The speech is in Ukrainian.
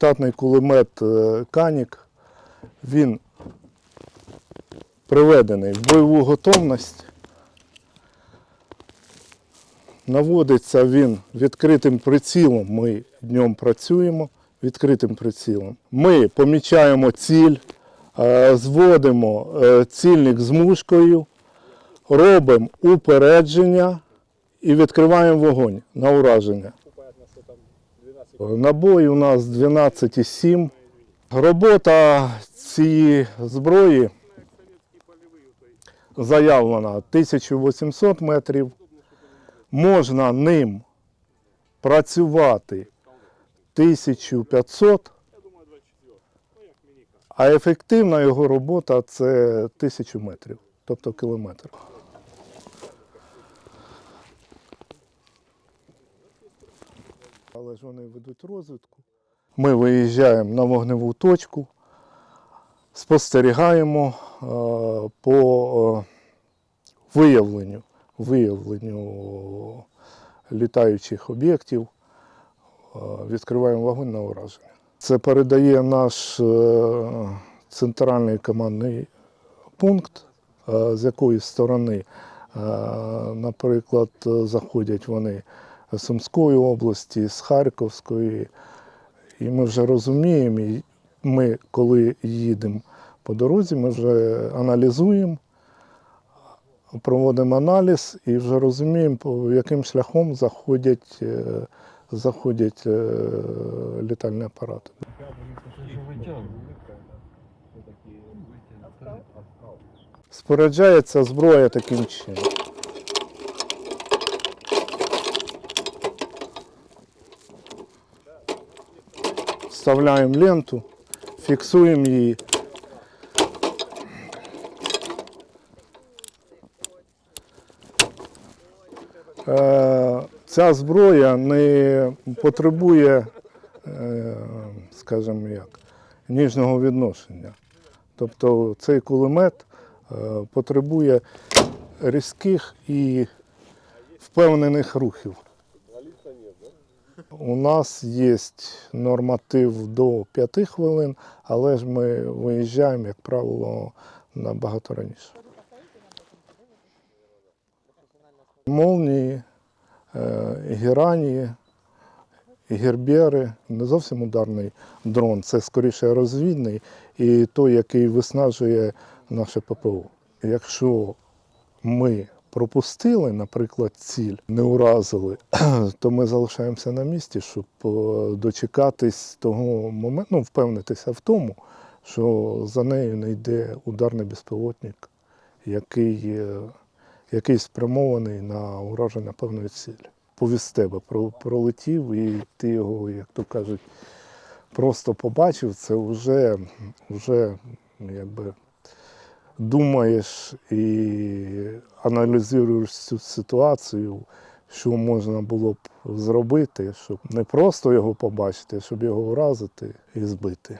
штатний кулемет е, Канік. Він приведений в бойову готовність. Наводиться він відкритим прицілом. Ми днем працюємо відкритим прицілом. Ми помічаємо ціль, е, зводимо е, цільник з мушкою, робимо упередження і відкриваємо вогонь на ураження. Набої у нас 12,7. Робота цієї зброї заявлена 1800 метрів. Можна ним працювати 1500, а ефективна його робота це 1000 метрів, тобто кілометр. Але ж вони ведуть розвідку. Ми виїжджаємо на вогневу точку, спостерігаємо е, по е, виявленню, виявленню літаючих об'єктів, е, відкриваємо вогонь на ураження. Це передає наш центральний командний пункт, з якої сторони, наприклад, заходять вони Сумської області, з Харківської. І ми вже розуміємо, ми, коли їдемо по дорозі, ми вже аналізуємо, проводимо аналіз і вже розуміємо, яким шляхом заходять, е, заходять е, літальні апарати. Споряджається зброя таким чином. Вставляємо ленту, фіксуємо її. Е, Ця зброя не потребує, е, скажімо як, ніжного відношення. Тобто цей кулемет е, потребує різких і впевнених рухів. У нас є норматив до 5 хвилин, але ж ми виїжджаємо, як правило, набагато раніше. Молнії, е, герані, гербери, не зовсім ударний дрон, це скоріше розвідний і той, який виснажує наше ППО. Якщо ми пропустили, наприклад, ціль, не уразили, то ми залишаємося на місці, щоб е, дочекатись того моменту, ну, впевнитися в тому, що за нею не йде ударний безпілотник, який, е, який спрямований на ураження певної цілі. Повіз тебе пролетів, і ти його, як то кажуть, просто побачив, це вже, вже якби думаєш і аналізуєш цю ситуацію, що можна було б зробити, щоб не просто його побачити, а щоб його вразити і збити.